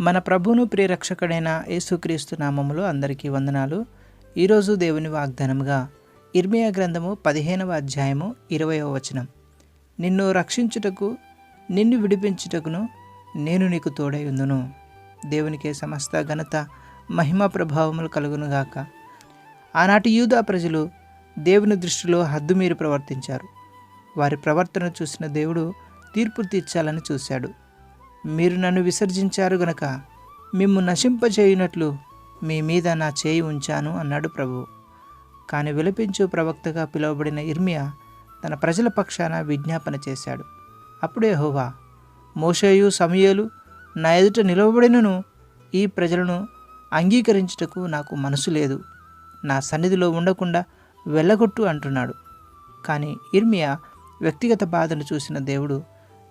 మన ప్రభువును ప్రియరక్షకుడైన యేసుక్రీస్తు నామములో అందరికీ వందనాలు. ఈరోజు దేవుని వాగ్దానముగా ఇర్మియా గ్రంథము పదిహేనవ అధ్యాయము ఇరవయవ వచనం. నిన్ను రక్షించుటకు నిన్ను విడిపించుటకును నేను నీకు తోడై ఉందును. దేవునికే సమస్త ఘనత మహిమ ప్రభావములు కలుగునుగాక ఆనాటి యూదా ప్రజలు దేవుని దృష్టిలో హద్దుమీరి ప్రవర్తించారు. వారి ప్రవర్తన చూసిన దేవుడు తీర్పు తీర్చాలని చూశాడు. మీరు నన్ను విసర్జించారు గనక మిమ్ము నశింపచేయునట్లు మీ మీద నా చేయి ఉంచాను అన్నాడు ప్రభు. కానీ విలపించు ప్రవక్తగా పిలువబడిన ఇర్మియా తన ప్రజల పక్షాన విజ్ఞాపన చేశాడు. అప్పుడే హోవా మోషేయు సమయలు నా ఎదుట నిలవబడినను ఈ ప్రజలను అంగీకరించుటకు నాకు మనసు లేదు. నా సన్నిధిలో ఉండకుండా వెళ్ళగొట్టు అంటున్నాడు. కానీ ఇర్మియా వ్యక్తిగత బాధను చూసిన దేవుడు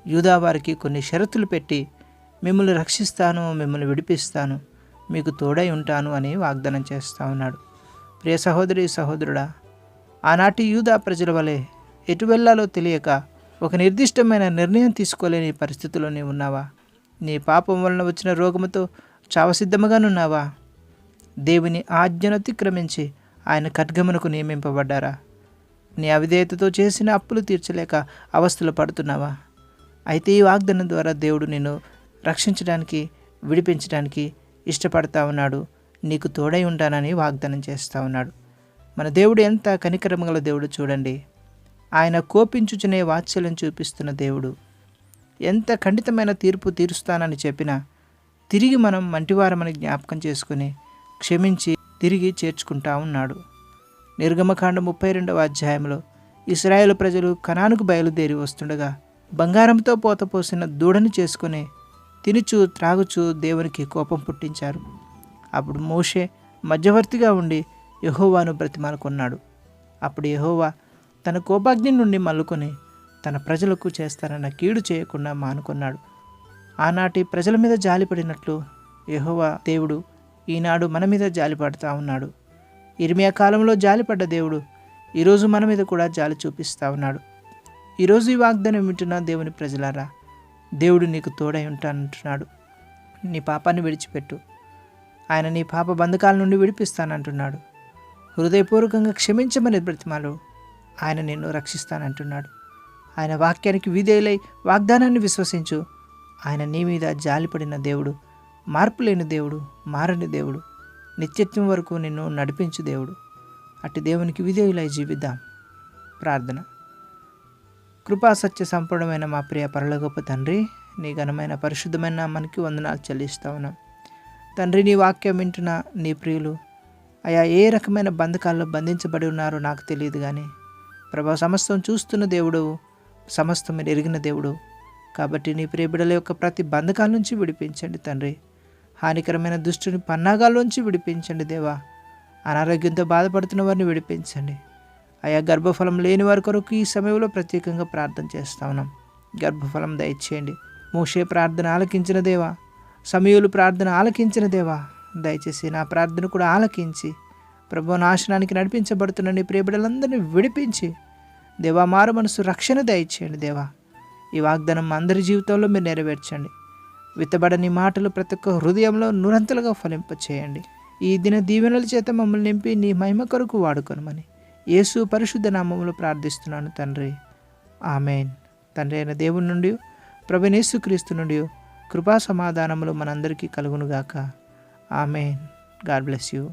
యూదా వారికి కొన్ని షరతులు పెట్టి మిమ్మల్ని రక్షిస్తాను మిమ్మల్ని విడిపిస్తాను మీకు తోడై ఉంటాను అని వాగ్దానం చేస్తూ ఉన్నాడు. ప్రియ సహోదరి సహోదరుడా ఆనాటి యూదా ప్రజల వలె ఎటు వెళ్ళాలో తెలియక ఒక నిర్దిష్టమైన నిర్ణయం తీసుకోలేని పరిస్థితిలో నీవు ఉన్నావా? నీ పాపం వలన వచ్చిన రోగముతో చావసిద్ధముగానున్నావా దేవుని ఆజ్ఞను అతిక్రమించి ఆయన ఖడ్గమునకు నియమింపబడ్డారా? నీ అవిధేయతతో చేసిన అప్పులు తీర్చలేక అవస్థలు పడుతున్నావా? అయితే ఈ వాగ్దానం ద్వారా దేవుడు నిన్ను రక్షించడానికి విడిపించడానికి ఇష్టపడతా ఉన్నాడు. నీకు తోడై ఉంటానని వాగ్దానం చేస్తూ ఉన్నాడు. మన దేవుడు ఎంత కనికరం గల దేవుడు చూడండి. ఆయన కోపించుచునే వాత్సల్యం చూపిస్తున్న దేవుడు. ఎంత ఖండితమైన తీర్పు తీరుస్తానని చెప్పినా తిరిగి మనం మంటివారమని జ్ఞాపకం చేసుకుని క్షమించి తిరిగి చేర్చుకుంటా ఉన్నాడు. నిర్గమకాండ ముప్పై రెండవ అధ్యాయంలో ఇస్రాయేల్ ప్రజలు కణానుకు బయలుదేరి వస్తుండగా బంగారంతో పోతపోసిన దూడని చేసుకుని తినుచు త్రాగుచు దేవునికి కోపం పుట్టించారు. అప్పుడు మోషే మధ్యవర్తిగా ఉండి యహోవాను బ్రతిమాలుకున్నాడు. అప్పుడు యహోవా తన కోపాగ్ని నుండి మల్లుకొని తన ప్రజలకు చేస్తానన్న కీడు చేయకుండా మానుకున్నాడు. ఆనాటి ప్రజల మీద జాలిపడినట్లు యహోవా దేవుడు ఈనాడు మన మీద జాలిపడతా ఉన్నాడు. ఇరిమియా కాలంలో జాలిపడ్డ దేవుడు ఈరోజు మన మీద కూడా జాలి చూపిస్తూ ఉన్నాడు. ఈరోజు ఈ వాగ్దానం వింటున్న దేవుని ప్రజలారా దేవుడు నీకు తోడై ఉంటానంటున్నాడు. నీ పాపాన్ని విడిచిపెట్టు. ఆయన నీ పాప బంధకాల నుండి విడిపిస్తానంటున్నాడు. హృదయపూర్వకంగా క్షమించమని బ్రతిమాలు. ఆయన నిన్ను రక్షిస్తానంటున్నాడు. ఆయన వాక్యానికి విధేయులై వాగ్దానాన్ని విశ్వసించు. ఆయన నీ మీద జాలిపడిన దేవుడు మార్పు లేని దేవుడు మారని దేవుడు నిత్యత్వం వరకు నిన్ను నడిపించు దేవుడు. అట్టి దేవునికి విధేయులై జీవిద్దాం. ప్రార్థన. కృపా సత్య సంపూర్ణమైన మా ప్రియ పరలోకపు తండ్రి నీ ఘనమైన పరిశుద్ధమైన నామానికి వందనాలు చెల్లిస్తా ఉన్నాం. తండ్రి నీ వాక్యం వింటున్న నీ ప్రియులు అయా ఏ రకమైన బంధకాల్లో బంధించబడి ఉన్నారో నాకు తెలియదు కానీ ప్రభా సమస్తం చూస్తున్న దేవుడు సమస్తం మీరు ఎరిగిన దేవుడు. కాబట్టి నీ ప్రియ బిడ్డల యొక్క ప్రతి బంధకాల నుంచి విడిపించండి తండ్రి. హానికరమైన దుష్టుని పన్నాగాల్లోంచి విడిపించండి దేవా. అనారోగ్యంతో బాధపడుతున్న వారిని విడిపించండి. ఆయా గర్భఫలం లేని వారి కొరకు ఈ సమయంలో ప్రత్యేకంగా ప్రార్థన చేస్తా ఉన్నాం. గర్భఫలం దయచేయండి. మోషే ప్రార్థన ఆలకించిన దేవా సమయులు ప్రార్థన ఆలకించిన దేవా దయచేసి నా ప్రార్థన కూడా ఆలకించి ప్రభు నాశనానికి నడిపించబడుతున్న నీ ప్రియబిడలందరినీ విడిపించి దేవా మారు మనసు రక్షణ దయచేయండి దేవా. ఈ వాగ్దానం అందరి జీవితంలో మీరు నెరవేర్చండి. విత్తబడని మాటలు ప్రతి ఒక్క హృదయంలో నురంతలుగా ఫలింపచేయండి. ఈ దిన దీవెనల చేత మమ్మల్ని నింపి నీ మహిమ కొరకు వాడుకొనమని యేసు పరిశుద్ధ నామములో ప్రార్థిస్తున్నాను తండ్రి. ఆమెన్. తండ్రి అయిన దేవుని నుండి ప్రభనేసు క్రీస్తు నుండి కృపా సమాధానములు మనందరికీ కలుగునుగాక. ఆమెన్. God bless you.